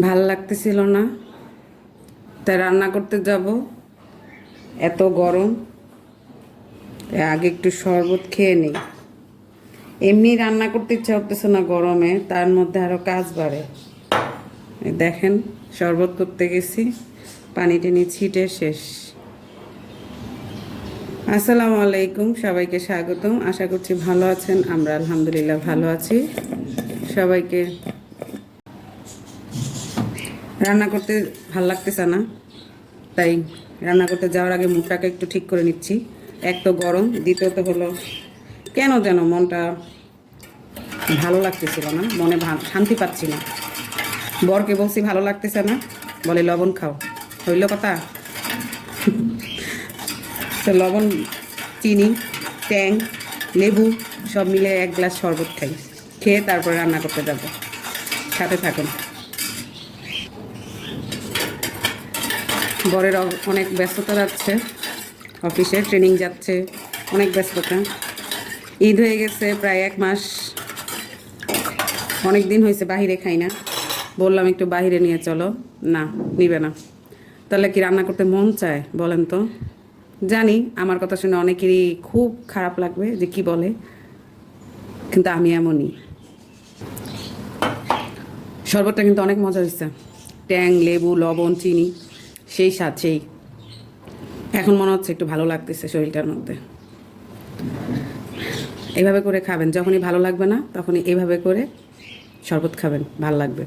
ভালো লাগতেছিল না। তাই রান্না করতে যাব। এত গরম। আগে একটু শরবত খেয়ে নিই। এমনি রান্না করতে ইচ্ছা করতেছে না গরমে, তার মধ্যে আরও কাজ বাড়ে। দেখেন, শরবত করতে গেছি, পানি টানি ছিটে শেষ। আসসালামু আলাইকুম, সবাইকে স্বাগতম। আশা করছি ভালো আছেন, আমরা আলহামদুলিল্লাহ ভালো আছি। সবাইকে রান্না করতে ভালো লাগতেছে না। তাই রান্না করতে যাওয়ার আগে মুখটাকে একটু ঠিক করে নিচ্ছি। এক তো গরম, দ্বিতীয়ত হলো কেন যেন মনটা ভালো লাগতেছিল না, মনে শান্তি পাচ্ছি না। বরকে বলছি, ভালো লাগতেছে না? বলে, লবণ খাও। হইল কথা? তো লবণ, চিনি, ট্যাং, লেবু সব মিলে এক গ্লাস শরবত খাই। খেয়ে তারপরে রান্না করতে যাব। সাথে থাকুন। বরের অনেক ব্যস্ততা যাচ্ছে অফিসে ট্রেনিং যাচ্ছে, অনেক ব্যস্ততা। ঈদ হয়ে গেছে, প্রায় এক মাস। অনেক দিন হয়েছে বাহিরে খাই না। বললাম, একটু বাইরে নিয়ে চলো। না, নিবে না। তাহলে কি রান্না করতে মন চায়, বলেন তো? জানি, আমার কথা শুনে অনেকেরই খুব খারাপ লাগবে যে কি বলে, কিন্তু আমি এমনই। শরবতটা কিন্তু অনেক মজা হয়েছে। ট্যাং, লেবু, লবণ, চিনি। সেই স্বাদ সেই এখন মনে হচ্ছে একটু ভালো লাগতেছে শরীরটার মধ্যে। এভাবে করে খাবেন, যখনই ভালো লাগবে না, তখনই এভাবে করে শরবত খাবেন, ভালো লাগবে।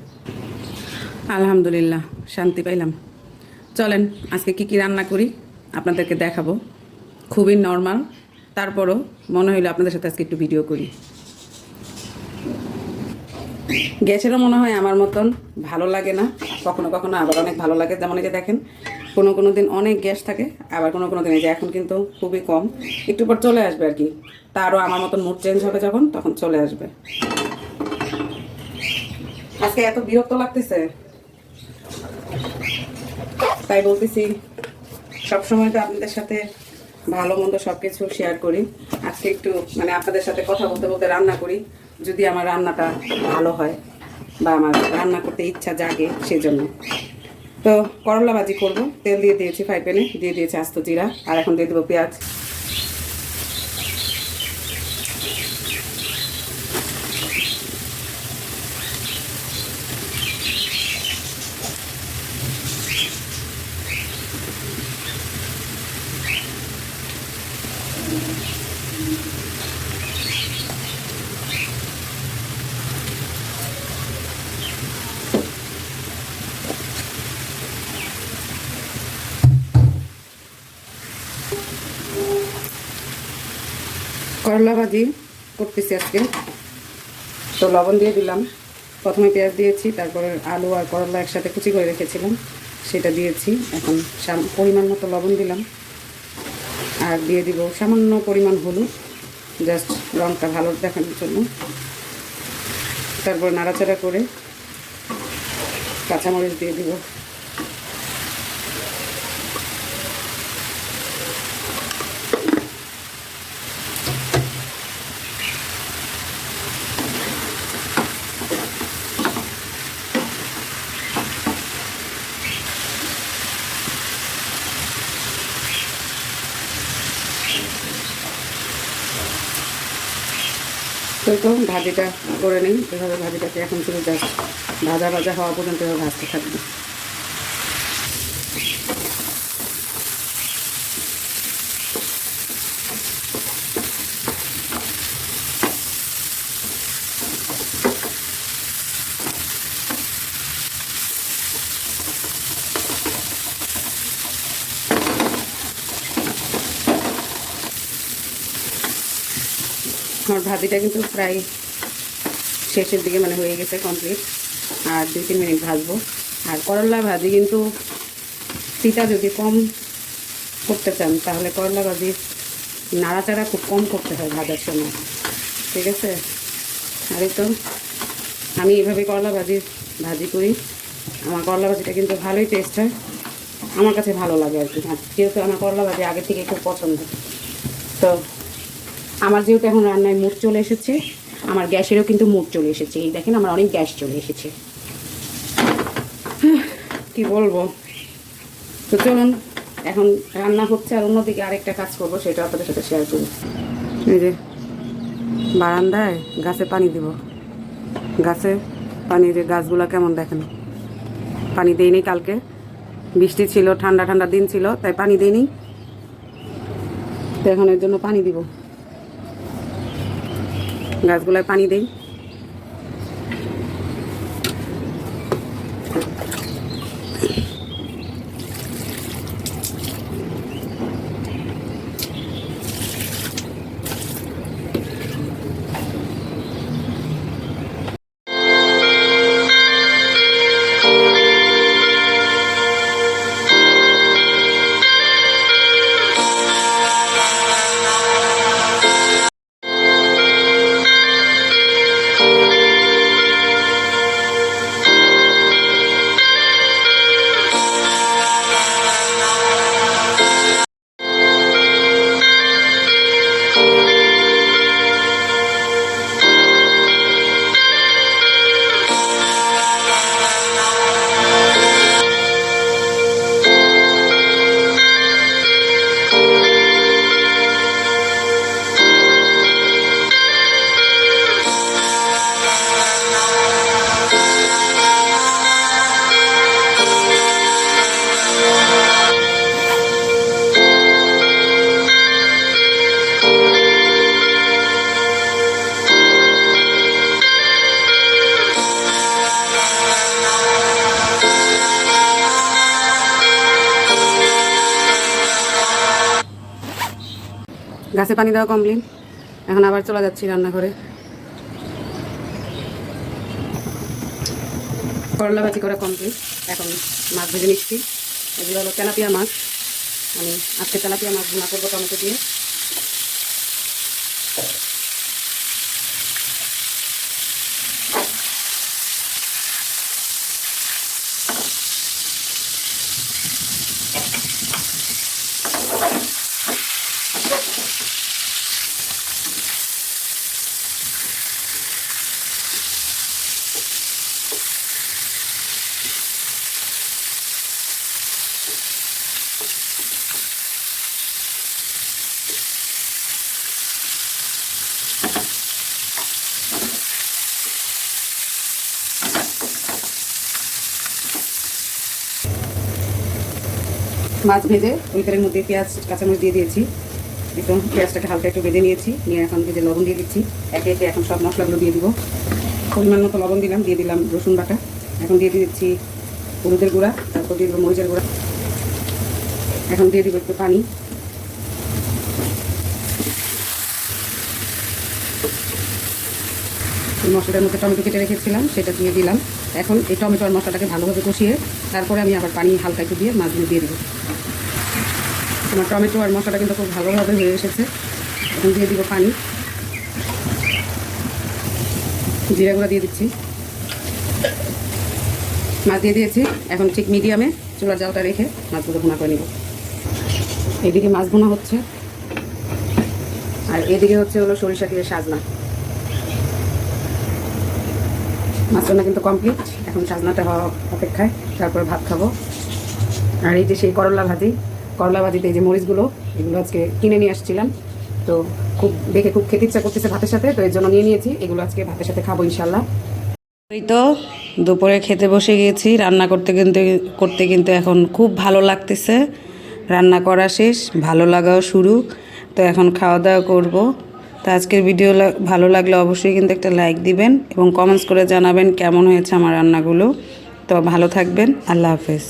আলহামদুলিল্লাহ, শান্তি পাইলাম। চলেন, আজকে কি কি রান্না করি আপনাদেরকে দেখাবো। খুবই নর্মাল তারপরও মনে হইল আপনাদের সাথে আজকে একটু ভিডিও করি। গ্যাসেরও মনে হয় আমার মতন, ভালো লাগে না, কখনো কখনো আবার অনেক ভালো লাগে। যেমন এই যে দেখেন, কোনো কোনো দিন অনেক গ্যাস থাকে, আবার কোনো কোনো দিন এই যে এখন কিন্তু খুবই কম। একটু পর চলে আসবে আর কি, তারও আমার মতন মুড চেঞ্জ হবে যখন, তখন চলে আসবে। আজকে এত বিরক্ত লাগতেছে। তাই বলতেছি, সবসময় তো আপনাদের সাথে ভালো মন্দ সব কিছু শেয়ার করি। আজকে একটু মানে আপনাদের সাথে কথা বলতে বলতে রান্না করি। যদি আমার রান্নাটা ভালো হয় বা আমার রান্না করতে ইচ্ছা জাগে সেজন্য। তো করলা ভাজি করব। তেল দিয়ে দিয়েছি ফ্রাই প্যানে, দিয়ে দিয়েছি আস্ত জিরা, আর এখন দিয়ে দেবো পেঁয়াজ। করলা ভাজি করতেছি আজকে। তো লবণ দিয়ে দিলাম। প্রথমে পেঁয়াজ দিয়েছি, তারপরে আলু আর করলা একসাথে কুচি করে রেখেছিলাম। সেটা দিয়েছি। এখন পরিমাণ মতো লবণ দিলাম। আর দিয়ে দিব সামান্য পরিমাণ হলুদ। জাস্ট রঙটা ভালো দেখানোর জন্য। তারপর নাড়াচাড়া করে কাঁচামরিচ দিয়ে দিব। তো ভাজিটা করে নিই। এভাবে ভাজিটাকে এখন শুধু ভাজা ভাজা হওয়া পর্যন্ত এভাবে ভাজতে থাকবে। আমার ভাজিটা কিন্তু প্রায় শেষের দিকে মানে হয়ে গেছে কমপ্লিট আর দুই তিন মিনিট ভাজবো। আর করলা ভাজি কিন্তু তিতা যদি কম করতে চান, তাহলে করলা ভাজি নাড়াচাড়া খুব কম করতে হয় ভাজার সময়। ঠিক আছে? আর তো, আমি এভাবে করলা ভাজি ভাজি করি। আমার করলা ভাজিটা কিন্তু ভালোই টেস্ট হয়। আমার কাছে ভালো লাগে আর কি। যেহেতু আমার করলা ভাজি আগে থেকে খুব পছন্দ। তো আমার যেহেতু এখন রান্নায় মুড চলে এসেছে, আমার গ্যাসেরও কিন্তু মুড চলে এসেছে। এই দেখেন, আমার অনেক গ্যাস চলে এসেছে। কি বলব? তো চলুন, এখন রান্না হচ্ছে আর অন্যদিকে আরেকটা কাজ করব, সেটা আপনাদের সাথে শেয়ার করব। এই যে, বারান্দায় গাছে পানি দিব। গাছে পানি যে গাছগুলো কেমন দেখেন? পানি দেইনি কালকে। বৃষ্টি ছিল, ঠান্ডা ঠান্ডা দিন ছিল, তাই পানি দেইনি। তো এখন এর জন্য পানি দিব। গাছগুলায় পানি দেই। গাছে পানি দেওয়া কমপ্লিট এখন আবার চলে যাচ্ছি রান্নাঘরে। করলা ভাজি করা কমপ্লিট এখন মাছ ভেজে নিচ্ছি। এগুলো হলো তেলাপিয়া মাছ। আমি আজকে তেলাপিয়া মাছ ভুনা করব টমেটো দিয়ে। মাছ ভেজে ওই তেলের মধ্যে পেঁয়াজ, কাঁচামরিচ দিয়ে দিয়েছি। একটু পেঁয়াজটাকে হালকা একটু ভেজে নিয়েছি। নিয়ে এখন ভেজে লবণ দিয়ে দিচ্ছি। একে একে এখন সব মশলাগুলো দিয়ে দিব। পরিমাণ মতো লবণ দিলাম, দিয়ে দিলাম রসুন বাটা। এখন দিয়ে দিচ্ছি হলুদের গুঁড়া, তারপর দিয়ে দেবো মরিচের গুঁড়া। এখন দিয়ে দিব একটু পানি। মশলাটার মধ্যে টমেটো কেটে রেখেছিলাম, সেটা দিয়ে দিলাম। এখন এই টমেটো আর মশলাটাকে ভালোভাবে কষিয়ে, তারপরে আমি আবার পানি হালকা একটু দিয়ে মাছগুলো দিয়ে দেবো। আমার টমেটো আর মশলাটা কিন্তু খুব ভালোভাবে হয়ে এসেছে। এখন দিয়ে দিব পানি। জিরা গুঁড়া দিয়ে দিচ্ছি। মাছ দিয়ে দিয়েছি। এখন ঠিক মিডিয়ামে চুলার জালটা রেখে মাছগুলো ভুনা করে নিব। এদিকে মাছ ভুনা হচ্ছে। আর এদিকে হচ্ছে হলো সরিষা দিয়ে সাজনা। মাছ রান্না কিন্তু কমপ্লিট। এখন সাজনাটা হওয়া অপেক্ষায়। তারপর ভাত খাব। আর এই যে সেই করলা ভাজি করলা ভাজিতে এই যে মরিচগুলো, এগুলো আজকে কিনে নিয়ে আসছিলাম। তো খুব দেখে খুব খেতে ইচ্ছা করতেছে ভাতের সাথে, তো এর জন্য নিয়ে নিয়েছি। এগুলো আজকে ভাতের সাথে খাব ইনশাল্লাহ এই তো দুপুরে খেতে বসে গেছি রান্না করতে কিন্তু করতে কিন্তু এখন খুব ভালো লাগতেছে। রান্না করা শেষ, ভালো লাগাও শুরু। তো এখন খাওয়া দাওয়া করব। তো আজকের ভিডিও ভালো লাগলে অবশ্যই কিন্তু একটা লাইক দিবেন এবং কমেন্টস করে জানাবেন কেমন হয়েছে আমার রান্নাগুলো। তো ভালো থাকবেন, আল্লাহ হাফেজ।